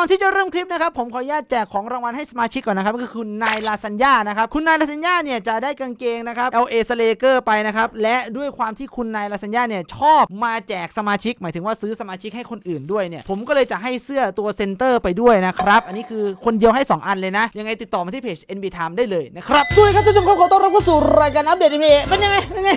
ก่อนที่จะเริ่มคลิปนะครับผมขออนุญาตแจกของรางวัลให้สมาชิกก่อนนะครับก็คือคุณนายลาซันยานะครับคุณนายลาซันยาเนี่ยจะได้กางเกงนะครับ LA s l a k e r ไปนะครับและด้วยความที่คุณนายลาซันยาเนี่ยชอบมาแจกสมาชิก หมายถึงว่าซื้อสมาชิกให้คนอื่นด้วยเนี่ยผมก็เลยจะให้เสื้อตัวเซนเตอร์ไปด้วยนะครับอันนี้คือคนเดียวให้ 2 อันเลยนะ ยังไงติดต่อมาที่เพจ NB Time ได้เลยนะครับสวัสดีครับท่านผู้ชมครับขอต้อนรับเข้าสู่รายการอัปเดตอีเเป็นยังไงเป็นยังไง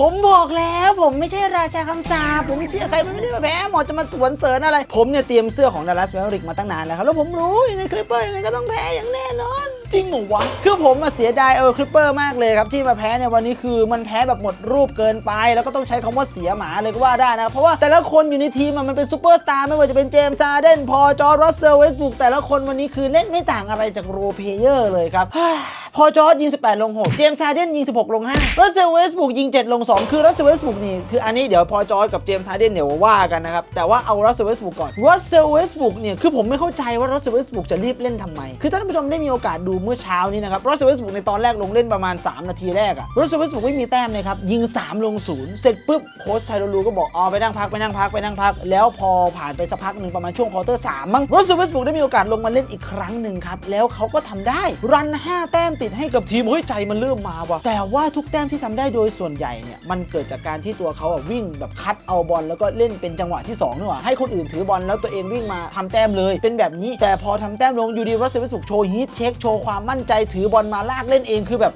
ผมบอกแล้วผมไม่ใช่ราชาคำสาผมเชื่อใครไม่ได้มาแพ้หมอจะมาสวนเสริญอะไร ผมเนี่ยเตรียมเสื้อของดัลลัสแมริกมาตั้งนานแล้วครับ แล้วผมรู้ยังไงคลิปเปอร์ยังไงก็ต้องแพ้อย่างแน่นอน จริงเหรอวะ คือผมมาเสียดายเออคลิปเปอร์มากเลยครับ ที่มาแพ้ในวันนี้คือมันแพ้แบบหมดรูปเกินไป แล้วก็ต้องใช้คำว่าเสียหมาเลยก็ว่าได้นะ เพราะว่าแต่ละคนอยู่ในทีมมันเป็นซูเปอร์สตาร์ไม่ว่าจะเป็นเจมส์ซาเดนพอจอร์รัสเซลเวสบุกแต่ละคนวันนี้คือเล่นไม่ต่างอะไรจากโรเพเยอร์เลยครับ พอจอร์ดยิง 18 ลง 6 เจมส์ซาเดนยิง 16 ลง 5 รัสเซลเวสบุกยิง 7 ลง 2 คือรัสเซลเวสบุกนี่คืออันนี้เดี๋ยวพอจอร์ดกับเจมส์ซาเดนเดี๋ยวว่ากันนะครับ แต่ว่าเอารัสเซลเวสบุกก่อน รัสเซลเวสบุกเนี่ยคือผมไม่เข้าใจว่ารัสเซลเวสบุกจะรีบเล่นทำไม คือท่านผู้ชมได้มีโอกาสดูเมื่อเช้านี้นะครับ รัสเซลเวสบุกในตอนแรกลงเล่นประมาณ 3 นาทีแรกอะรัสเซลเวสบุกไม่มีแต้มเลยครับ ยิง 3 ลง 0 เสร็จปุ๊บโค้ชไทโรลูก็บอกอ๋อไปนั่งพักไปนั่งพักไปนั่งพัก แล้วพอผ่านไปสักพักหนึ่งประมาณช่วงควอเตอร์สามมั้งรัสเซลเวสบุกได้มีโอกาสลงมาเล่นอีกครั้งหนึ่งครับแล้วเขาก็ทำได้รัน 5 แต้มติดให้กับทีมเฮ้ยใจมันเริ่มมาว่ะแต่ว่าทุกแต้มที่ทำได้โดยส่วนใหญ่เนี่ยมันเกิดจากการที่ตัวเขาอะวิ่งแบบคัดเอาบอลแล้วก็เล่นเป็นจังหวะที่2นี่หว่าให้คนอื่นถือบอลแล้วตัวเองวิ่งมาทำแต้มเลย เป็นแบบนี้ แต่พอทำแต้มลงยูดีรัสเซลสุกโชว์ฮีทเช็คโชว์ความมั่นใจถือบอลมาลากเล่นเองคือแบบ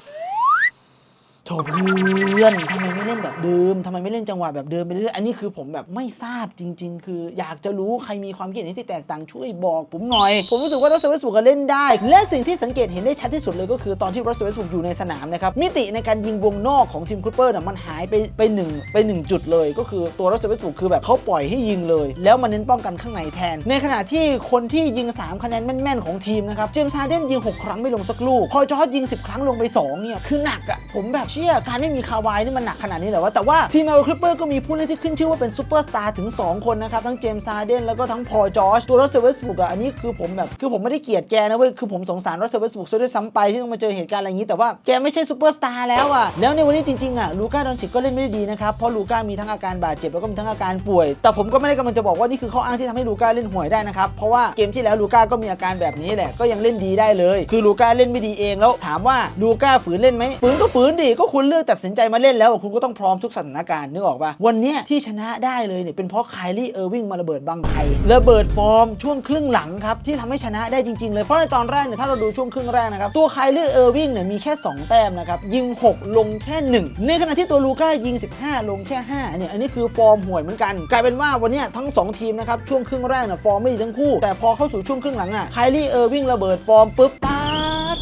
โถเพื่อนทำไมไม่เล่นแบบเดิมทำไมไม่เล่นจังหวะแบบเดิมไปเรื่อยอันนี้คือผมแบบไม่ทราบจริง ๆ คือ อยากจะรู้ใครมีความคิดเห็นที่แตกต่างช่วยบอกผมหน่อย ผมรู้สึกว่ารัสเซลเวสบุกเล่นได้ และสิ่งที่สังเกตเห็นได้ชัดที่สุดเลยก็คือตอนที่รัสเซลเวสบุกอยู่ในสนามนะครับมิติในการยิงวงนอกของทีมคูเปอร์น่ะมันหายไปไปหนึ่งไปหนึ่งจุดเลย ก็คือตัวรัสเซลเวสบุกคือแบบเขาปล่อยให้ยิงเลย แล้วมันเน้นป้องกันข้างในแทน ในขณะที่คนที่ยิงสามคะแนนแม่นๆของทีมนะครับเจมส์ฮาร์เดนยิงหกครั้งไม่ลงสักลูกพอจอร์จยิง 10 ครั้งลงไปสองเนี่ยคือหนักอะผมแบบเชื่อการไม่มีคาวายนี่มันหนักขนาดนี้เหรอวะแต่ว่าทีมเอลคลิปเปอร์ก็มีผู้เล่นที่ขึ้นชื่อว่าเป็นซูเปอร์สตาร์ถึง 2 คนนะครับ ทั้งเจมส์ซาเดนแล้วก็ทั้งพอจอร์จตัวรัสเซลเวสบุกอะอันนี้คือผมแบบ คือผมไม่ได้เกลียดแกนะเว้ยคือผมสงสารรัสเซลเวสบุกซะด้วยซ้ำไปที่ต้องมาเจอเหตุการณ์อะไรอย่างนี้แต่ว่าแกไม่ใช่ซูเปอร์สตาร์แล้วอะแล้วในวันนี้จริงๆอะลูก้าดอนชิกก็เล่นไม่ได้ดีนะครับเพราะลูก้ามีทั้งอาการบาดเจ็บแล้วก็มีทั้งอาการป่วย แต่ผมก็ไม่ได้กำลังจะบอกว่านี่คือข้ออ้างที่ทำให้ลูก้าเล่นห่วยได้นะครับเพราะว่าเกมที่แล้วลูก้าก็มีอาการแบบนี้แหละก็ยังเล่นดีได้เลย คือลูก้าเล่นไม่ดีเองแล้วถามว่าลูก้าฝืนเล่นไหมฝืนก็ฝืนดิก็คุณเลือกตัดสินใจมาเล่นแล้วคุณก็ต้องพร้อมทุกสถานการณ์นึกออกปะวันนี้ที่ชนะได้เลยเนี่ยเป็นเพราะไคลี่เออร์วิงมาระเบิดบังไคระเบิดฟอร์มช่วงครึ่งหลังครับที่ทำให้ชนะได้จริงๆเลยเพราะในตอนแรกเนี่ยถ้าเราดูช่วงครึ่งแรกนะครับตัวไคลี่เออร์วิงเนี่ยมีแค่ 2 แต้มนะครับยิง 6 ลงแค่ 1 ในขณะที่ตัวลูก้ายิง 15 ลงแค่5เนี่ยอันนี้คือฟอร์มห่วยเหมือนกัน กลายเป็นว่าวันนี้ทั้ง 2 ทีมนะครับช่วงครึ่งแรกเนี่ยฟอร์มไม่ดีทั้งคู่ แต่พอเข้าสู่ช่วงครึ่งหลังอะไคลี่เออร์วิงระเบิดฟอร์มปุ๊บป๊า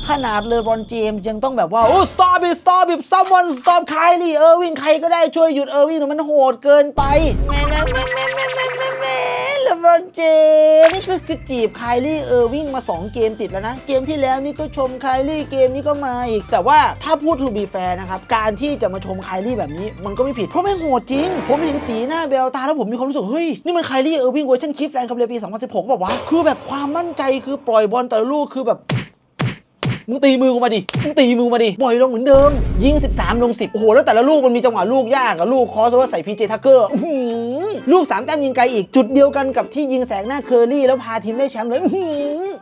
ขนาดเลบรอนเจมส์ยังต้องแบบว่าโอ้ stop it stop it someone stop ไคลี่เออร์วิงใครก็ได้ช่วยหยุดเออร์วิงหน่อยมันโหดเกินไปแม่แม่แม่แม่แม่แม่แม่แม่เลบรอนเจมส์นี่คือคือจีบไคลี่เออร์วิงมา 2 เกมติดแล้วนะ เกมที่แล้วนี่ก็ชมไคลี่เกมนี้ก็มาอีก แต่ว่าถ้าพูดทูบีแฟร์นะครับ การที่จะมาชมไคลี่แบบนี้ มันก็ไม่ผิด เพราะไม่งโหดจริง ผมเห็นสีหน้าเบลตาแล้วผมมีความรู้สึก เฮ้ย นี่มันไคลี่เออร์วิงเวอร์ชันคลิฟแลนด์คับเรียปี 2016แบบว่าคือแบบความมั่นใจคือปล่อยบอลแต่ละลูกคือแบบ มึงตีมือกูมาดิ มึงตีมือมาดิ ปล่อยลงเหมือนเดิม ยิง 13 ลง 10 โอ้โห แล้วแต่ละลูกมันมีจังหวะลูกยากอะลูกคอสว่าใส่พีเจทักเกอร์ลูก 3 แต้มยิงไกลอีก จุดเดียวกันกับที่ยิงแสงหน้าเคอร์รี่แล้วพาทีมได้แชมป์เลย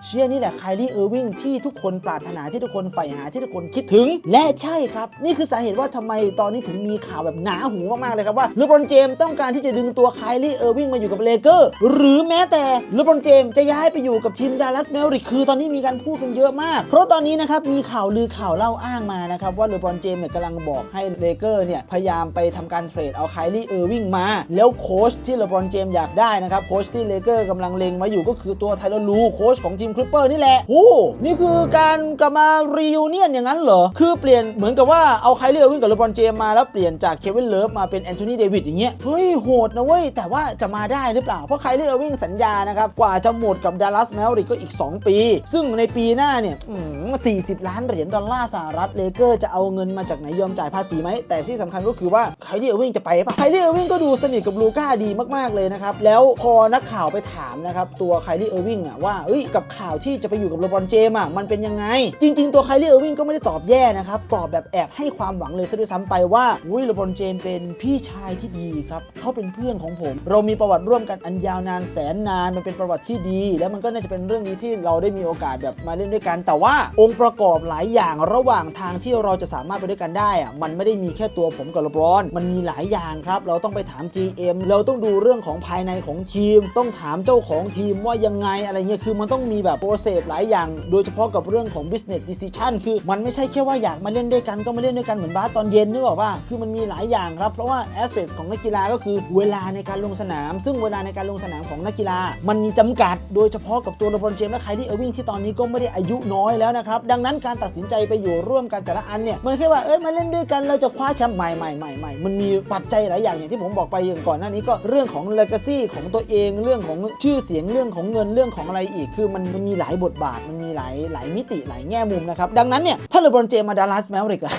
เชื่อนี่แหละไคลี่เออร์วิงที่ทุกคนปรารถนาที่ทุกคนใฝ่หาที่ทุกคนคิดถึง และใช่ครับ นี่คือสาเหตุว่าทำไมตอนนี้ถึงมีข่าวแบบหนาหูมากๆเลยครับว่าเลบรอนเจมส์ต้องการที่จะดึงตัวไคลี่เออร์วิงมาอยู่กับเลเกอร์หรือแม้แต่เลบรอนเจมจะย้ายไปอยู่กับทีมดัลลัสเมลริกคือตอนนี้มีการพูดกันเยอะมาก เพราะตอนนี้นะครับมีข่าวลือข่าวเล่าอ้างมานะครับว่าเลบรอนเจมส์เนี่ยกำลังบอกให้เลเกอร์เนี่ยพยายามไปทำการเทรดเอาไคลี่เออร์วิงมา แล้วโค้ชที่เลบรอนเจมส์อยากได้นะครับโค้ชที่เลเกอร์กำลังเล็งมาอยู่ก็คือตัวไทลอร์ลูโค้ชของทีมคลิปเปอร์นี่แหละโอ้นี่คือการกลับมารีวิเนียนอย่างนั้นเหรอ คือเปลี่ยนเหมือนกับว่าเอาไคลี่เออร์วิงกับเลบรอนเจมส์มาแล้วเปลี่ยนจากเควินเลิฟมาเป็นแอนโทนีเดวิดอย่างเงี้ยเฮ้ยโหดนะเว้ยแต่ว่าจะมาได้หรือเปล่าเพราะไคลี่เออร์วิงสัญญานะครับกว่าจะหมดกับดัลลัสแมวริกก็อีก 2 ปี ซึ่งในปีหน้าเนี่ยอืม40 ล้านเหรียญดอลลาร์สหรัฐเลเกอร์จะเอาเงินมาจากไหนยอมจ่ายภาษีไหม แต่ที่สำคัญก็คือว่าไคลี่เออร์วิงจะไปปะไคลี่เออร์วิงก็ดูสนิทกับลูก้าดีมากๆเลยนะครับ แล้วพอนักข่าวไปถามนะครับตัวไคลี่เออร์วิงอะว่าเอ้ยกับข่าวที่จะไปอยู่กับเลบรอนเจมส์อะมันเป็นยังไง จริง ๆ ตัวไคลี่เออร์วิงก็ไม่ได้ตอบแย่นะครับ ตอบแบบแอบให้ความหวังเลยซะด้วยซ้ำไปว่าอุ้ยเลบรอนเจมเป็นพี่ชายที่ดีครับเขาเป็นเพื่อนของผม เรามีประวัติร่วมกันอันยาวนานแสนนานมันเป็นประวัติที่ดี แล้วมันก็น่าจะเป็นเรื่องดีที่เราได้มีโอกาสแบบมาเล่นด้วยกัน แต่ว่าองค์ประกอบหลายอย่างระหว่างทางที่เราจะสามารถไปด้วยกันได้อะมันไม่ได้มีแค่ตัวผมกับเลบรอน มันมีหลายอย่างครับ เราต้องไปถาม GM เราต้องดูเรื่องของภายในของทีม ต้องถามเจ้าของทีมว่ายังไงอะไรเงี้ยคือมันต้องมีแบบโปรเซสหลายอย่าง โดยเฉพาะกับเรื่องของ business decision คือมันไม่ใช่แค่ว่าอยากมาเล่นด้วยกันก็มาเล่นด้วยกันเหมือนบาสตอนเย็นนึกออกป่ะคือมันมีหลายอย่างครับเพราะว่า assets ของนักกีฬาก็คือเวลาในการลงสนาม ซึ่งเวลาในการลงสนามของนักกีฬา มันมีจำกัด โดยเฉพาะกับตัวเลบรอนเจมส์และใครที่เออร์วิงที่ตอนนี้ก็ไม่ได้อายุน้อยแล้วนะครับดังนั้นการตัดสินใจไปอยู่ร่วมกันแต่ละอันเนี่ยมันแค่ว่าเอ้ยมาเล่นด้วยกันเราจะคว้าแชมป์ใหม่ใหม่ใหม่ใหม่มันมีปัจจัยหลายอย่างอย่างที่ผมบอกไปอย่างก่อนหน้านี้ก็เรื่องของเลกาซี่ของตัวเองเรื่องของชื่อเสียงเรื่องของเงินเรื่องของอะไรอีก คือมันมันมีหลายบทบาทมันมีหลายหลายมิติหลายแง่มุมนะครับดังนั้นเนี่ยถ้าเลบรอนเจมส์มาดัลลัสแมวริกอะ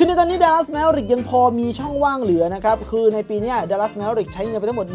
คือในตอนนี้ดัลลัสแมวริกยังพอมีช่องว่างเหลือนะครับ คือในปีนี้ดัลลัสแมวริกใช้เงินไปทั้งหมด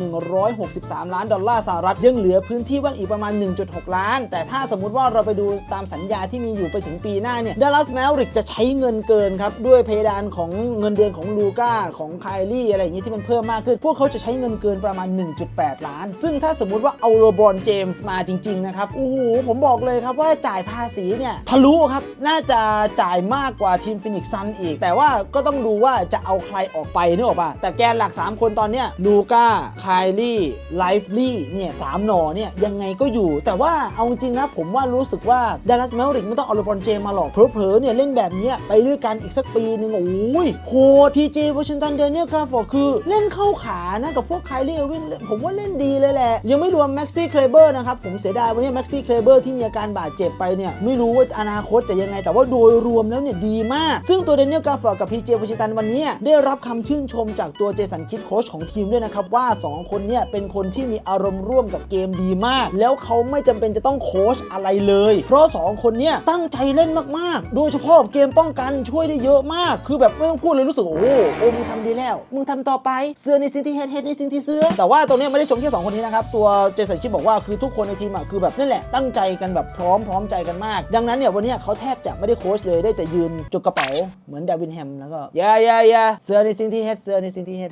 163 ล้านดอลลาร์สหรัฐ ยังเหลือพื้นที่ว่างอีกประมาณ 1.6 ล้าน แต่ถ้าสมมุติว่าเราไปดูตามสัญญาที่มีอยู่ไปถึงปีหน้าเนี่ยดัลลัสแมวริกจะใช้เงินเกินครับ ด้วยเพดานของเงินเดือนของลูก้าของไคลี่อะไรอย่างนี้ที่มันเพิ่มมากขึ้น พวกเขาจะใช้เงินเกินประมาณ 1.8 ล้าน ซึ่งถ้าสมมุติว่าเอาโรบอนเจมส์มาจริงๆนะครับโอ้โหผมบอกเลยครับว่าจ่ายภาษีเนี่ยทะลุครับน่าจะจ่ายมากกว่าทีมฟินิกซ์ซันอีกแต่ว่าก็ต้องดูว่าจะเอาใครออกไปนึกออกป่ะแต่แกนหลัก 3 คนตอนเนี้ยลูก้าไคลี่ไลฟ์ลี่เนี่ยสามหนอเนี่ยยังไงก็อยู่ แต่ว่าเอาจริงนะผมว่ารู้สึกว่าดัลลัสแมวริกไม่ต้องเอาเลบรอนเจมมาหรอกเผลอๆเนี่ยเล่นแบบเนี้ยไปด้วยกันอีกสักปีหนึ่งโอ้ยโหดพีเจวอชิงตันเดนิเอลคาร์ฟอร์คือเล่นเข้าขานะกับพวกไคลี่เอวินผมว่าเล่นดีเลยแหละ ยังไม่รวมแม็กซี่เคลเบอร์นะครับ ผมเสียดายวันนี้แม็กซี่เคลเบอร์ที่มีอาการบาดเจ็บไปเนี่ยไม่รู้ว่าอนาคตจะยังไง แต่ว่าโดยรวมแล้วเนี่ยดีมาก ซึ่งตัวเดนิเอลกาฟอร์กับพีเจวอชิตันวันนี้ได้รับคำชื่นชมจากตัวเจสันคิดโค้ชของทีมด้วยนะครับว่า 2 คนเนี่ยเป็นคนที่มีอารมณ์ร่วมกับเกมดีมาก แล้วเขาไม่จำเป็นจะต้องโค้ชอะไรเลย เพราะ 2 คนเนี่ยตั้งใจเล่นมากๆ โดยเฉพาะเกมป้องกันช่วยได้เยอะมาก คือแบบไม่ต้องพูดเลยรู้สึกโอ้โอ้มึงทำดีแล้ว มึงทำต่อไปเสื้อในสิ่งที่เฮ็ดเฮ็ดในสิ่งที่เสื้อแต่ว่าตรงเนี้ยไม่ได้ชมแค่สองคนนี้นะครับตัวเจสันคิดบอกว่าคือทุกคนในทีมอะคือแบบนั่นแหละตั้งใจกันแบบพร้อมพร้อมใจกันมาก ดังนั้นเนี่ยวันนี้เขาแทบจะไม่ได้โค้ชเลยได้แต่ยืนจกกระเป๋าเหมือนดาวินแฮมแล้วก็ยายายาเสื้อในสิ่งที่เฮ็ดเสื้อในสิ่งที่เฮ็ด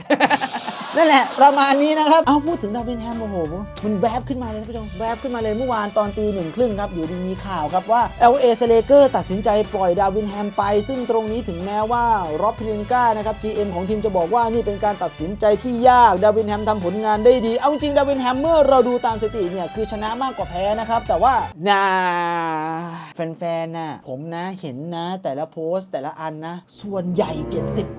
นั่นแหละ ประมาณนี้นะครับ เอาพูดถึงดาวินแฮมโอ้โห มันแวบขึ้นมาเลยท่านผู้ชม แวบขึ้นมาเลยเมื่อวานตอนตีหนึ่งครึ่งครับ อยู่ดีมีข่าวครับว่า LA s l a k e r ตัดสินใจปล่อยดาวินแฮมไป ซึ่งตรงนี้ถึงแม้ว่าร็อบพิลินกานะครับ GM ของทีมจะบอกว่านี่เป็นการตัดสินใจที่ยาก ดาวินแฮมทำผลงานได้ดี เอาจริงดาวินแฮมเมื่อเราดูตามสถิติเนี่ยคือชนะมากกว่าแพ้นะครับแต่ว่านาแฟนๆนะผมนะเห็นนะแต่ละโพสต์แต่ละอันนะส่วนใหญ่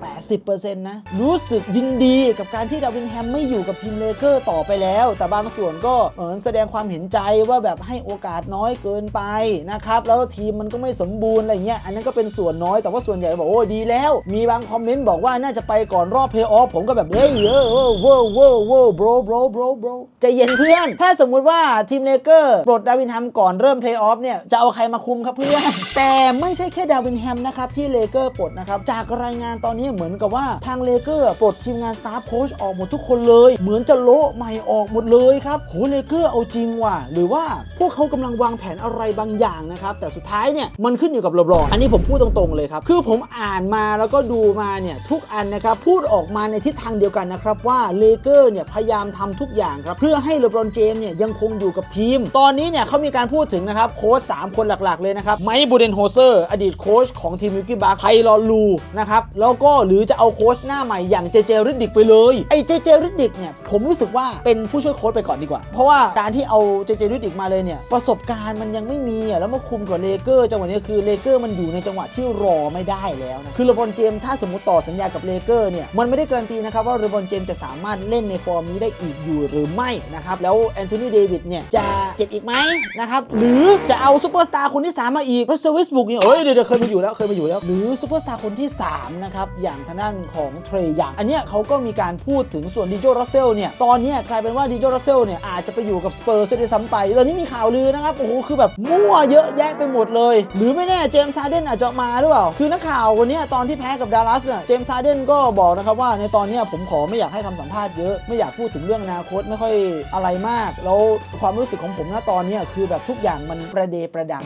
70-80%นะรู้สึกยินดีกับการที่ดาวินแฮมไม่อยู่กับทีมเลเกอร์ต่อไปแล้ว แต่บางส่วนก็เหมือนแสดงความเห็นใจว่าแบบให้โอกาสน้อยเกินไปนะครับแล้วทีมมันก็ไม่สมบูรณ์อะไรเงี้ยอันนั้นก็เป็นส่วนน้อยแต่ว่าส่วนใหญ่บอกโอ้ดีแล้ว มีบางคอมเมนต์บอกว่าน่าจะไปก่อนรอบเพย์ออฟผมก็แบบเฮ้ยเออเว้อเว้อเว้อ bro bro bro bro ใจเย็นเพื่อน ถ้าสมมุติว่าทีมเลเกอร์ปลดดาวินแฮมก่อนเริ่มเพย์ออฟเนี่ยจะเอาใครมาคุมครับเพื่อน แต่ไม่ใช่แค่ดาวินแฮมนะครับที่เลเกอร์ปลดนะครับจากรายงานตอนนี้เหมือนกับว่าทางเลเกอร์ปลดทีมงานสตาฟโค้ชออกหมดทุกคนเลย เหมือนจะโละใหม่ออกหมดเลยครับโหเลเกอร์เอาจริงว่ะหรือว่าพวกเขากำลังวางแผนอะไรบางอย่างนะครับแต่สุดท้ายเนี่ยมันขึ้นอยู่กับเลบรอนอันนี้ผมพูดตรงๆเลยครับคือผมอ่านมาแล้วก็ดูมาเนี่ยทุกอันนะครับพูดออกมาในทิศทางเดียวกันนะครับว่าเลเกอร์เนี่ยพยายามทำทุกอย่างครับเพื่อให้เลบรอนเจมส์เนี่ยยังคงอยู่กับทีม ตอนนี้เนี่ยเขามีการพูดถึงนะครับโค้ช3คนหลักๆเลยนะครับไมค์บูเดนโฮเซอร์อดีตโค้ชของทีมมิลกี้บาร์ไทรอลูนะครับแล้วก็หรือจะเอาโค้ชหน้าใหม่อย่างเจเจริดดิกไปเลยไอ้เจเจริดดิกเนี่ยผมรู้สึกว่าเป็นผู้ช่วยโค้ชไปก่อนดีกว่า เพราะว่าการที่เอาเจเจริดดิกมาเลยเนี่ยประสบการณ์มันยังไม่มีอะแล้วมาคุมกับเลเกอร์จังหวะนี้คือเลเกอร์มันอยู่ในจังหวะที่รอไม่ได้แล้วนะคือเลบอนเจมถ้าสมมติต่อสัญญากับเลเกอร์เนี่ยมันไม่ได้การันตีนะครับว่าเลบอนเจมจะสามารถเล่นในฟอร์มนี้ได้อีกอยู่หรือไม่นะครับแล้วแอนโทนีเดวิดเนี่ยจะเจ็บอีกไหมนะครับหรือจะเอาซูเปอร์สตาร์คนที่ 3 มาอีกพรัสเซอร์วิสบุกเนี่ยเอ้ยเดี๋ยวเดี๋ยวเคยมาอยู่แล้วเคยมาอยู่แล้วหรือซูเปอร์สตาร์คนที่3นะครับอย่างทางด้านของเทรยังอันเนี้ยเขาก็มีการพูดถึงส่วนดิโจรัสเซลเนี่ยตอนนี้กลายเป็นว่าดิโจรัสเซลเนี่ยอาจจะไปอยู่กับสเปอร์ซะด้วยซ้ำไปตอนนี้มีข่าวลือนะครับโอ้โหคือแบบมั่วเยอะแยะไปหมดเลย หรือไม่แน่เจมส์ซาเดนอาจจะมาหรือเปล่าคือนักข่าวคนนี้ตอนที่แพ้กับดัลลัสเนี่ยเจมส์ซาเดนก็บอกนะครับว่าในตอนนี้ผมขอไม่อยากให้คำสัมภาษณ์เยอะไม่อยากพูดถึงเรื่องอนาคตไม่ค่อยอะไรมาก แล้วความรู้สึกของผมณตอนนี้คือแบบทุกอย่างมันประเดประดัง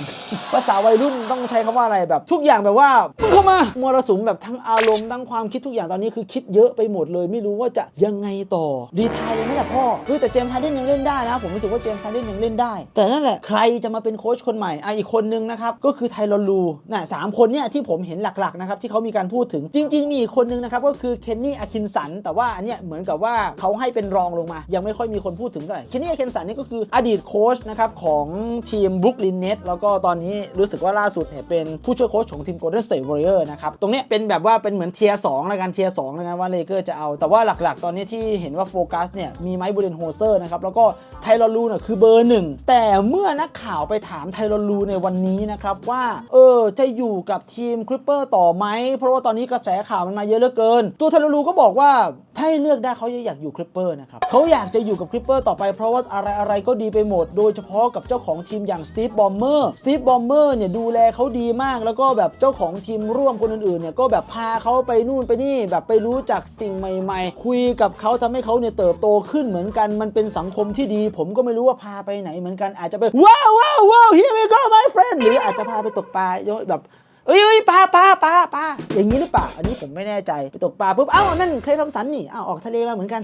ภาษาวัยรุ่นต้องใช้คำว่าอะไรแบบ ทุกอย่างแบบว่ามึงเข้ามามรสุมแบบทั้งอารมณ์ทั้งความคิดทุกอย่างตอนนี้คือคิดเยอะไปหมดเลย ไม่รู้ว่าจะยังไงต่อรีไทายเลยไหมล่ะพ่อเฮ้ยแต่เจมส์ฮาร์เดนยังเล่นได้นะ ผมรู้สึกว่าเจมส์ฮาร์เดนยังเล่นได้ แต่นั่นแหละใครจะมาเป็นโค้ชคนใหม่อะอีกคนนึงนะครับ ก็คือไทรอนลูน่ะสามคนเนี่ยที่ผมเห็นหลักๆนะครับที่เขามีการพูดถึงจริง ๆ มีอีกคนนึงนะครับก็คือเคนนี่อาคินสันแต่ว่าอันเนี้ยเหมือนกับว่าเขาให้เป็นรองลงมา ยังไม่ค่อยมีคนพูดถึงเท่าไหร่เคนนี่อาคินสันนี่ก็คืออดีตโค้ชนะครับของทีมบรุกลินเน็ตแล้วก็ตอนนี้รู้สึกว่าล่าสุดเนี่ยเป็นผู้ช่วยโค้ชของทีม Golden State Warrior นะครับตรงเนี้ยเป็นแบบว่าเป็นเหมือนเทียร์สองล้วกันเทียร์สองล้วกันว่าเลเกอร์จะเอาแต่ว่าหลักๆตอนนี้ที่เห็นว่าโฟกัสเนี่ยมีไมค์บูเดนโฮเซอร์นะครับแล้วก็ไทรอนลูเนี่ยคือเบอร์หนึ่งแต่เมื่อนักข่าวไปถามไทรอนลูในวันนี้นะครับว่าเออจะอยู่กับทีมคริปเปอร์ต่อไหมเพราะว่าตอนนี้กระแสข่าวมันมาเยอะเหลือเกิน ตัวไทรอนลูก็บอกว่า ถ้าให้เลือกได้เขาอยากอยู่คริปเปอร์นะครับเขาอยากจะอยู่กับคริปเปอร์ต่อไปเพราะว่าอะไรอะไรก็ดีไปหมด โดยเฉพาะกับเจ้าของทีมอย่างสตีฟบอมเมอร์สตีฟบอมเมอร์เนี่ยดูแลเขาดีมาก แล้วก็แบบเจ้าของทีมร่วมคนอื่นๆเนี่ยก็แบบพาเขาไปนู่นไปนี่แบบไปรู้จักสิ่งใหม่ๆ คุยกับเขาทำให้เขาเนี่ยเติบโตขึ้นเหมือนกันมันเป็นสังคมที่ดี ผมก็ไม่รู้ว่าพาไปไหนเหมือนกันอาจจะไปว้าวว้าวว้าว here we go my friend หรืออาจจะพาไปตกปลาแบบ เอ้ยเอ้ยปลาปลาปลาปลาอย่างนี้หรือเปล่า อันนี้ผมไม่แน่ใจไปตกปลาปุ๊บเอ้านั่นเคลย์ทอมสันนี่เอ้าออกทะเลมาเหมือนกัน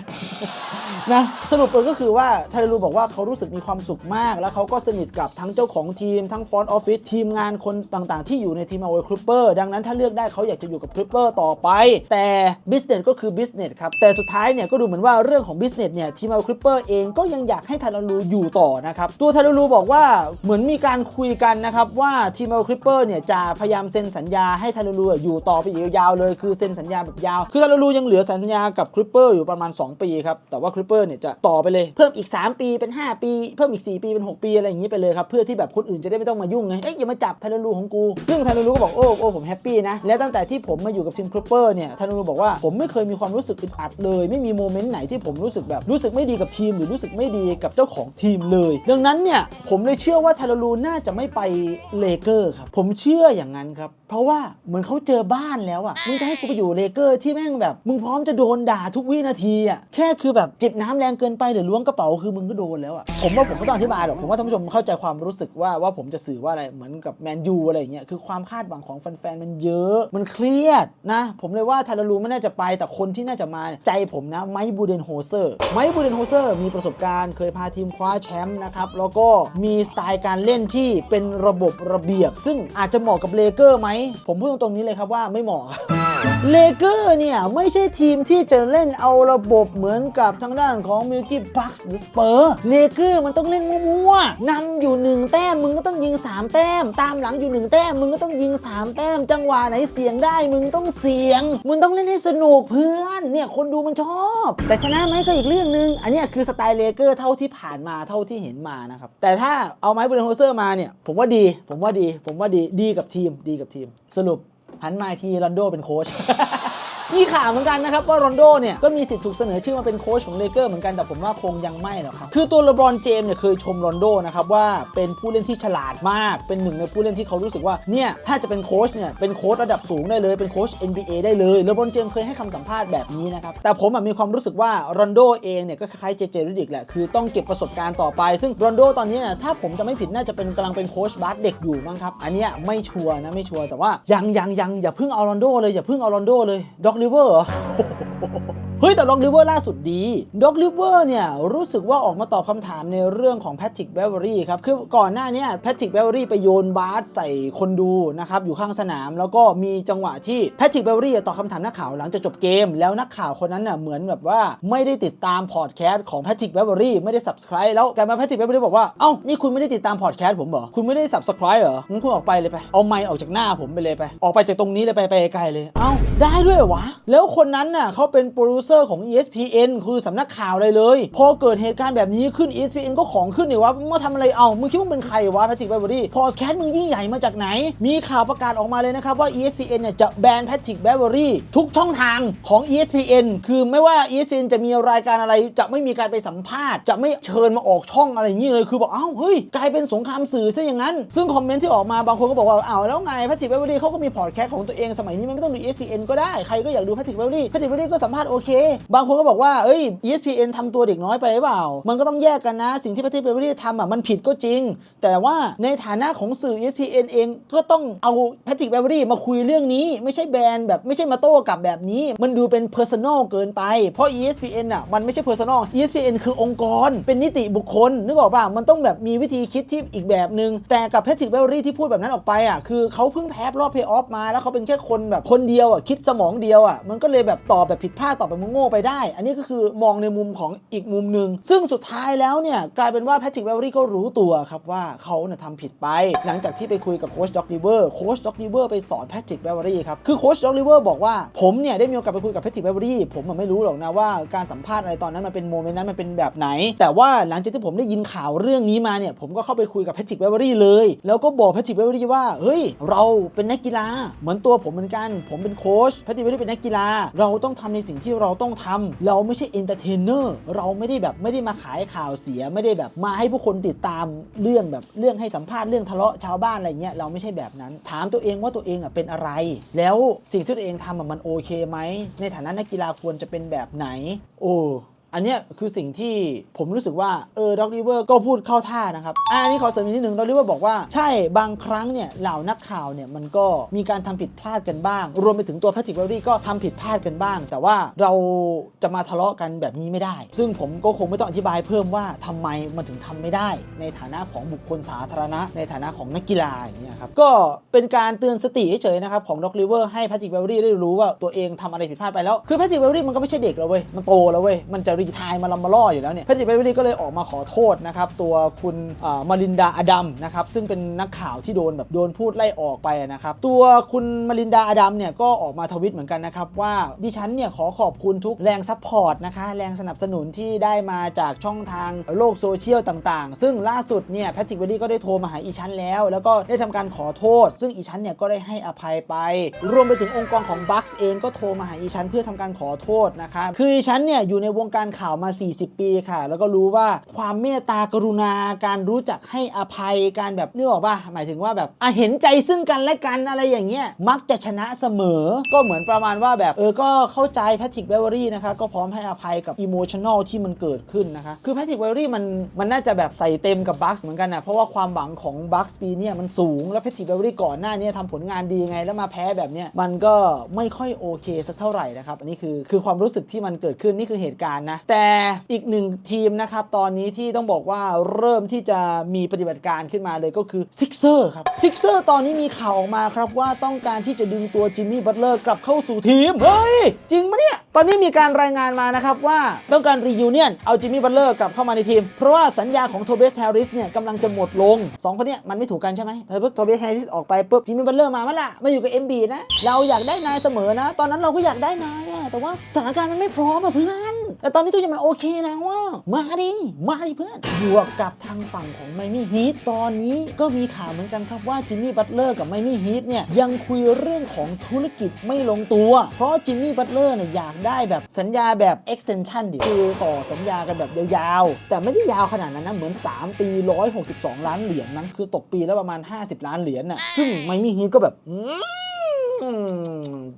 นะสรุปเลยก็คือว่าไทรูบอกว่าเขารู้สึกมีความสุขมาก แล้วเขาก็สนิทกับทั้งเจ้าของทีมทั้งฟอนต์ออฟฟิศทีมงานคนต่างๆ ที่อยู่ในทีมเอาไว้คริปเปอร์ดังนั้นถ้าเลือกได้เขาอยากจะอยู่กับคริปเปอร์ต่อไป แต่บิสเนสก็คือบิสเนสครับแต่สุดท้ายเนี่ยก็ดูเหมือนว่าเรื่องของบิสเนสเนี่ยทีมเอาคริปเปอร์เองก็ยังอยากให้ไทรูอยู่ต่อนะครับตัวไทรูบอกว่าเหมือนมีการคุยกันนะครับว่าทีมเอาคริปเปอร์เนี่ยจะพยายามเซ็นสัญญาให้ไทรูอยู่ต่อไปอีกยาวๆเลย คือเซ็นสัญญาแบบยาว คือไทรูยังเหลือสัญญากับคริปเปอร์อยู่ประมาณ 2 ปีครับ แต่ว่าคริปเปอร์เนี่ยจะต่อไปเลยเพิ่มอีก 3 ปีเป็น 5 ปี เพิ่มอีก 4 ปีเป็น 6 ปีอะไรอย่างนี้ไปเลยครับ เพื่อที่แบบคนอื่นจะได้ไม่ต้องมายุ่งไง เอ้ยอย่ามาจับไทรูของกู ซึ่งไทรูก็บอกโอ้โอ้ผมแฮปปี้นะ และตั้งแต่ที่ผมมาอยู่กับทีมคริปเปอร์เนี่ยไทรูบอกว่าผมไม่เคยมีความรู้สึกอึดอัดเลย ไม่มีโมเมนต์ไหนที่ผมรู้สึกแบบรู้สึกไม่ดีกับทีม หรือรู้สึกไม่ดีกับเจ้าของทีมเลย ดังนั้นเนี่ยผมเลยเชื่อว่าไทรูน่าจะไม่ไปเลเกอร์ครับผมเชื่ออย่างนั้นครับเพราะว่าเหมือนเขาเจอบ้านแล้วอะ่ะมึงจะให้กูไปอยู่เลเกอร์ที่แม่งแบบ มึงพร้อมจะโดนด่าทุกวินาทีอะ่ะแค่คือแบบจิบน้ำแรงเกินไปหรือล้วงกระเป๋าคือมึงก็โดนแล้วอะ่ะผมว่าผมไม่ต้องอธิบายหรอกผมว่าท่านผู้ชมเข้าใจความรู้สึกว่าว่าผมจะสื่อว่าอะไรเหมือนกับแมนยูอะไรอย่างเงี้ยคือความคาดหวังของแฟนๆมันเยอะ มันเครียดนะ ผมเลยว่าไทารูไม่น่าจะไปแต่คนที่น่าจะมาเนี่ยใจผมนะไมค์บูเดนโฮเซอร์ไมค์บูเดนโฮเซอร์มีประสบการณ์เคยพาทีมคว้าแชมป์นะครับแล้วก็มีสไตล์การเล่นที่เป็นระบบระเบียบ ซึ่งอาจจะเหมาะกับเลเกอร์ไหม ผมพูดตรงๆนี้เลยครับว่าไม่เหมาะ เลเกอร์เนี่ย ไม่ใช่ทีมที่จะเล่นเอาระบบเหมือนกับทางด้านของมิลกี้บัคส์หรือสเปอร์เลเกอร์มันต้องเล่นมั่วๆนำอยู่ 1 แต้มมึงก็ต้องยิง 3 แต้ม ตามหลังอยู่ 1 แต้มมึงก็ต้องยิง 3 แต้ม จังหวะไหนเสียงได้มึงต้องเสียง มึงต้องเล่นให้สนุกเพื่อนเนี่ยคนดูมันชอบ แต่ชนะไหมก็อีกเรื่องหนึง อันนี้คือสไตล์เลเกอร์เท่าที่ผ่านมาเท่าที่เห็นมานะครับแต่ถ้าเอาไม้บูเดนโฮเซอร์มาเนี่ยผมว่าดี ผมว่าดี ผมว่าดีดีกับทีมดีกับทีม สรุป หันมาอีกทีลอนโดเป็นโค้ช มีข่าวเหมือนกันนะครับว่ารอนโดเนี่ยก็มีสิทธิ์ถูกเสนอชื่อมาเป็นโค้ชของเลเกอร์เหมือนกันแต่ผมว่าคงยังไม่หรอกครับคือตัวเลบรอนเจมส์เนี่ยเคยชมรอนโดนะครับว่าเป็นผู้เล่นที่ฉลาดมาก เป็นหนึ่งในผู้เล่นที่เขารู้สึกว่าเนี่ยถ้าจะเป็นโค้ชเนี่ยเป็นโค้ชระดับสูงได้เลยเป็นโค้ช NBA ได้เลยเลบรอนเจมส์เคยให้คำสัมภาษณ์แบบนี้นะครับแต่ผมมีความรู้สึกว่ารอนโดเองเนี่ยก็คล้ายเจเจริดิกแหละคือต้องเก็บประสบการณ์ต่อไป ซึ่งรอนโดตอนนี้นี่ยถ้าผมจะไม่ผิดน่าจะเป็นกำลังเป็นโค้ชบาสเด็กอยู่มั้งครับอันนี้ไม่ชัวร์นะไม่ชัวร์แต่ว่ายังยังยังอย่าเพิ่งเอารนโดเลยอย่าเพิ่งเอารนโดเลยดอกลิเวอร์เหรอ เฮ้ยแต่ด็อกลิเวอร์ล่าสุดดีด็อกลิเวอร์เนี่ยรู้สึกว่าออกมาตอบคำถามในเรื่องของแพทริกเบเวอรี่ครับคือก่อนหน้านี้แพทริกเบเวอรี่ไปโยนบาสใส่คนดูนะครับอยู่ข้างสนาม แล้วก็มีจังหวะที่แพทริกเบเวอรี่ตอบคำถามนักข่าวหลังจากจบเกม แล้วนักข่าวคนนั้นน่ะเหมือนแบบว่าไม่ได้ติดตามพอดแคสต์ของแพทริกเบเวอรี่ไม่ได้ subscribe แล้วกลายมาแพทริกเบเวอรี่บอกว่า เอ้า นี่คุณไม่ได้ติดตามพอดแคสต์ผมเหรอ คุณไม่ได้ subscribe เหรองั้นคุณออกไปเลยไป เอาไมค์ออกจากหน้าผมไปเลยไป ออกไปจากตรงนี้เลยไปไปไกลเลย เอ้า ได้ด้วยวะ แล้วคนนั้นน่ะเขาเป็นโปรดิวเซอร์ของ ESPN คือสำนักข่าวอะไรเลย พอเกิดเหตุการณ์แบบนี้ขึ้น ESPN ก็ของขึ้นเนี่ยวะมึงทำอะไรเอามึงคิดว่ามึงเป็นใครวะแพทริกไบเบอรี่พอสแคทมึงยิ่งใหญ่มาจากไหน มีข่าวประกาศออกมาเลยนะครับว่า ESPN เนี่ยจะแบนแพทริกไบเบอรี่ทุกช่องทางของ ESPN คือไม่ว่า ESPN จะมีรายการอะไรจะไม่มีการไปสัมภาษณ์ จะไม่เชิญมาออกช่องอะไรอย่างนี้เลยคือบอกเอ้าเฮ้ยกลายเป็นสงครามสื่อซะอย่างนั้น ซึ่งคอมเมนต์ที่ออกมาบางคนก็บอกว่าอ้าวแล้วไงแพทริกไบเบอรี่เขาก็มีพอดแคสต์ของตัวเองสมัยนี้มันไม่ต้องดู ESPN ก็ได้ใครก็อยากดูแพทริกไบเบอรี่แพทริกไบเบอรี่ก็สัมภาษณ์โอเคบางคนก็บอกว่าเอ้ย ESPN ทำตัวเด็กน้อยไปหรือเปล่า มันก็ต้องแยกกันนะ สิ่งที่แพทริกไบเบอรี่ทำอะมันผิดก็จริง แต่ว่าในฐานะของสื่อ ESPN เองก็ต้องเอาแพทริกไบเบอรี่มาคุยเรื่องนี้ ไม่ใช่แบรนด์แบบไม่ใช่มาโต้กลับแบบนี้ มันดูเป็น personal เกินไป เพราะ ESPN อะมันไม่ใช่ personal ESPN คือองค์กร เป็นนิติบุคคลนึกออกป่ะมันต้องแบบมีวิธีคิดที่อีกแบบหนึ่งแต่กับแพทริกไบเบอรี่ที่พูดแบบนั้นออกไปอะคือเขาเพิ่งแพ้รอบเพย์ออฟมาแล้วเขาเป็นแค่คนแบบคนเดียวอะคิดสมองเดียวอะมันก็เลยแบบตอบแบบผิดพลาดตอบแบบโง่ไปได้ อันนี้ก็คือมองในมุมของอีกมุมหนึ่งซึ่งสุดท้ายแล้วเนี่ยกลายเป็นว่าแพทริกเบอรี่ก็รู้ตัวครับว่าเขาเนี่ยทำผิดไป หลังจากที่ไปคุยกับโค้ชด็อกลิเวอร์โค้ชด็อกลิเวอร์ไปสอนแพทริกเบอรี่ครับคือโค้ชด็อกลิเวอร์บอกว่าผมเนี่ยได้มีโอกาสไปคุยกับแพทริกเบอรี่ผมไม่รู้หรอกนะว่าการสัมภาษณ์อะไรตอนนั้นมันเป็นโมเมนต์นั้นมันเป็นแบบไหน แต่ว่าหลังจากที่ผมได้ยินข่าวเรื่องนี้มาเนี่ยผมก็เข้าไปคุยกับแพทริกเบอรี่เลย แล้วก็บอกแพทริกเบอรี่ว่าเฮ้ยเราเป็นนักกีฬาเหมือนตัวผมเหมือนกัน ผมเป็นโค้ชแพทริกเบอรี่เป็นนักกีฬาเราต้องทำในสิ่งที่เราต้องทำเราไม่ใช่เอนเตอร์เทนเนอร์เราไม่ได้แบบไม่ได้มาขายข่าวเสียไม่ได้แบบมาให้ผู้คนติดตามเรื่องแบบเรื่องให้สัมภาษณ์เรื่องทะเลาะชาวบ้านอะไรเงี้ยเราไม่ใช่แบบนั้น ถามตัวเองว่าตัวเองอะเป็นอะไร แล้วสิ่งที่ตัวเองทำอะมันโอเคไหมในฐานะนักกีฬาควรจะเป็นแบบไหน โอ้ อันนี้คือสิ่งที่ผมรู้สึกว่าเออด็อกริเวอร์ก็พูดเข้าท่านะครับอันนี้ขอเสริมอีกนิดนึงด็อกริเวอร์บอกว่าใช่บางครั้งเนี่ยเหล่านักข่าวเนี่ยมันก็มีการทำผิดพลาดกันบ้าง รวมไปถึงตัวแพทริกเบลลี่ก็ทำผิดพลาดกันบ้าง แต่ว่าเราจะมาทะเลาะกันแบบนี้ไม่ได้ ซึ่งผมก็คงไม่ต้องอธิบายเพิ่มว่าทำไมมันถึงทำไม่ได้ ในฐานะของบุคคลสาธารณะ ในฐานะของนักกีฬาอย่างเงี้ยครับก็เป็นการเตือนสติเฉยๆนะครับของด็อกริเวอร์ให้แพทริกเบลลี่ได้รู้ว่าตัวเองทำอะไรผิดพลาดไปแล้วคือแพทริกเบลลี่มันก็ไม่ใช่เด็กแล้วเว้ยมันโตแล้วเว้ยมันจะรไทายมาลำมาล่ออยู่แล้วเนี่ยแพทริกเบลลี่ก็เลยออกมาขอโทษนะครับตัวคุณมารินดาอดัมนะครับซึ่งเป็นนักข่าวที่โดนแบบโดนพูดไล่ออกไปนะครับตัวคุณมารินดาอดัมเนี่ยก็ออกมาทวิตเหมือนกันนะครับว่าดิฉันเนี่ยขอขอบคุณทุกแรงซัพพอร์ตนะคะแรงสนับสนุนที่ได้มาจากช่องทางโลกโซเชียลต่างๆ ซึ่งล่าสุดเนี่ยแพทริกเบลลี่ก็ได้โทรมาหาอีชันแล้ว แล้วก็ได้ทำการขอโทษ ซึ่งอีชันเนี่ยก็ได้ให้อภัยไป รวมไปถึงองค์กรของบัคส์เองก็โทรมาหาอีชันเพื่อทำการขอโทษนะครับคืออีชันเนี่ยอยู่ในวงการข่าวมา 40 ปีค่ะ แล้วก็รู้ว่าความเมตตากรุณาการรู้จักให้อภัยการแบบนึกออกป่ะหมายถึงว่าแบบอะเห็นใจซึ่งกันและกันอะไรอย่างเงี้ยมักจะชนะเสมอ ก็เหมือนประมาณว่าแบบเออก็เข้าใจแพทริกเบเวอรี่นะคะก็พร้อมให้อภัยกับอิโมชัน a ลที่มันเกิดขึ้นนะคะคือแพทริกเบเวอรี่มันมันน่าจะแบบใส่เต็มกับบัคส์เหมือนกันนะเพราะว่าความหวังของบัคส์ปีเนี้ยมันสูง แล้วแพทริกเบเวอรี่ก่อนหน้านี้ทำผลงานดีไงแล้วมาแพ้แบบเนี้ยมันก็ไม่ค่อยโอเคสักเท่าไหร่นะครับอันนี้คือคือความรู้สึกที่มันเกิดขึ้นนี่คือเหตุการณ์นะแต่อีกหนึ่งทีมนะครับตอนนี้ที่ต้องบอกว่าเริ่มที่จะมีปฏิบัติการขึ้นมาเลยก็คือซิกเซอร์ครับซิกเซอร์ตอนนี้มีข่าวออกมาครับว่าต้องการที่จะดึงตัวจิมมี่บัตเลอร์กลับเข้าสู่ทีม เฮ้ย จริงปะเนี่ย ตอนนี้มีการรายงานมานะครับว่าต้องการรียูเนียนเอาจิมมี่บัตเลอร์กลับเข้ามาในทีม เพราะว่าสัญญาของโทเบสแฮร์ริสเนี่ยกำลังจะหมดลง 2 คนเนี้ยมันไม่ถูกกันใช่ไหมโทเบสโทเบสแฮร์ริสออกไปปุ๊บจิมมี่บัตเลอร์มาเมื่อละมาอยู่กับ MB นะเราอยากได้นายเสมอนะ ตอนนั้นเราก็อยากได้นายอะแต่ว่าสถานการณ์มันไม่พร้อมอะเพื่อนแต่ตอนนี้ทุกอย่างมันโอเคแล้วว่ามาดิ มาดิเพื่อนบวกกับทางฝั่งของไมมี่ฮีทตอนนี้ก็มีข่าวเหมือนกันครับว่าจิมมี่บัตเลอร์กับไมมี่ฮีทเนี่ยยังคุยเรื่องของธุรกิจไม่ลงตัว เพราะจิมมี่บัตเลอร์เนี่ยอยากได้แบบสัญญาแบบ extension ดิคือต่อสัญญากันแบบยาวๆ แต่ไม่ได้ยาวขนาดนั้นนะเหมือน 3 ปี 162 ล้านเหรียญนั้นคือตกปีแล้วประมาณ 50 ล้านเหรียญน่ะซึ่งไมมี่ฮีทก็แบบ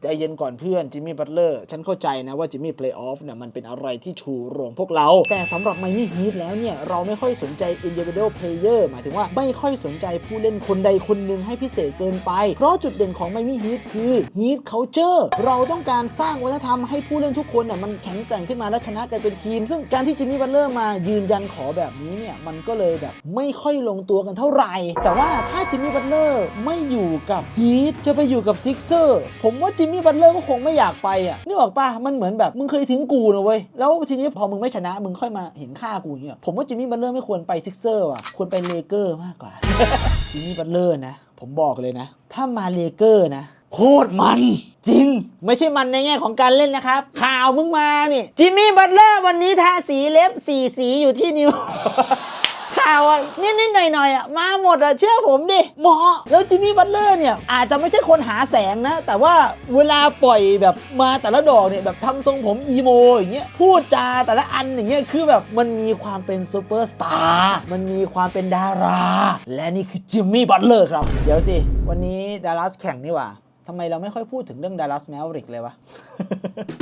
ใจเย็นก่อนเพื่อนจิมมี่บัตเลอร์ฉันเข้าใจนะว่าจิมมี่เพลย์ออฟเนี่ยมันเป็นอะไรที่ชูโรงพวกเรา แต่สำหรับไมมี่ฮีทแล้วเนี่ย เราไม่ค่อยสนใจ individual player หมายถึงว่าไม่ค่อยสนใจผู้เล่นคนใดคนหนึ่งให้พิเศษเกินไป เพราะจุดเด่นของไมมี่ฮีทคือ heat culture เราต้องการสร้างวัฒนธรรมให้ผู้เล่นทุกคนน่ะมันแข็งแกร่งขึ้นมาและชนะกันเป็นทีม ซึ่งการที่จิมมี่บัตเลอร์มายืนยันขอแบบนี้เนี่ยมันก็เลยแบบไม่ค่อยลงตัวกันเท่าไหร่ แต่ว่าถ้าจิมมี่บัตเลอร์ไม่อยู่กับฮีทจะไปอยู่กับซิกเซอร์ ผมว่าจิมมี่บัตเลอร์ก็คงไม่อยากไปอะนึกออกปะมันเหมือนแบบมึงเคยทิ้งกูนะเว้ยแล้วทีนี้พอมึงไม่ชนะมึงค่อยมาเห็นค่ากูเงี้ยผมว่าจิมมี่บัตเลอร์ไม่ควรไปซิกเซอร์ว่ะควรไปเลเกอร์มากกว่าจิมมี่บัตเลอร์นะ ผมบอกเลยนะ ถ้ามาเลเกอร์นะโคตรมันจริง ไม่ใช่มันในแง่ของการเล่นนะครับ ข่าวมึงมานี่จิมมี่บัตเลอร์วันนี้ทาสีเล็บสีสีอยู่ที่นิ้ว ข่าวอะนิดๆหน่อยๆอะมาหมดอะเชื่อผมดิเหมาะแล้วจิมมี่บัตเลอร์เนี่ยอาจจะไม่ใช่คนหาแสงนะ แต่ว่าเวลาปล่อยแบบมาแต่ละดอกเนี่ยแบบทำทรงผมอีโมอย่างเงี้ยพูดจาแต่ละอันอย่างเงี้ยคือแบบมันมีความเป็นซูเปอร์สตาร์มันมีความเป็นดารา และนี่คือจิมมี่บัตเลอร์ครับ เดี๋ยวสิ วันนี้ดัลลัสแข่งนี่หว่าทำไมเราไม่ค่อยพูดถึงเรื่องดัลลัสแมวริกเลยวะ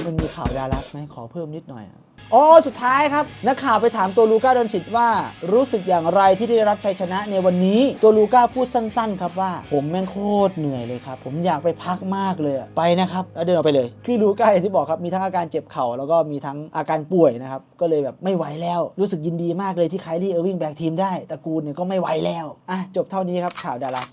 มันมีข่าวดัลลัสไหมขอเพิ่มนิดหน่อยอะ โอ๋อสุดท้ายครับนักข่าวไปถามตัวลูก้าดอนชิตว่า รู้สึกอย่างไรที่ได้รับชัยชนะในวันนี้ ตัวลูก้าพูดสั้นๆ ครับว่า ผมแม่งโคตรเหนื่อยเลยครับ ผมอยากไปพักมากเลยไปนะครับแล้วเดินออกไปเลย คือลูก้าอย่างที่บอกครับมีทั้งอาการเจ็บเข่าแล้วก็มีทั้งอาการป่วยนะครับก็เลยแบบไม่ไหวแล้ว รู้สึกยินดีมากเลยที่ไคลี่เออร์วิงแบกทีมได้ตระกูลเนี่ยก็ไม่ไหวแล้วอะจบเท่านี้ครับข่าวดัลลัส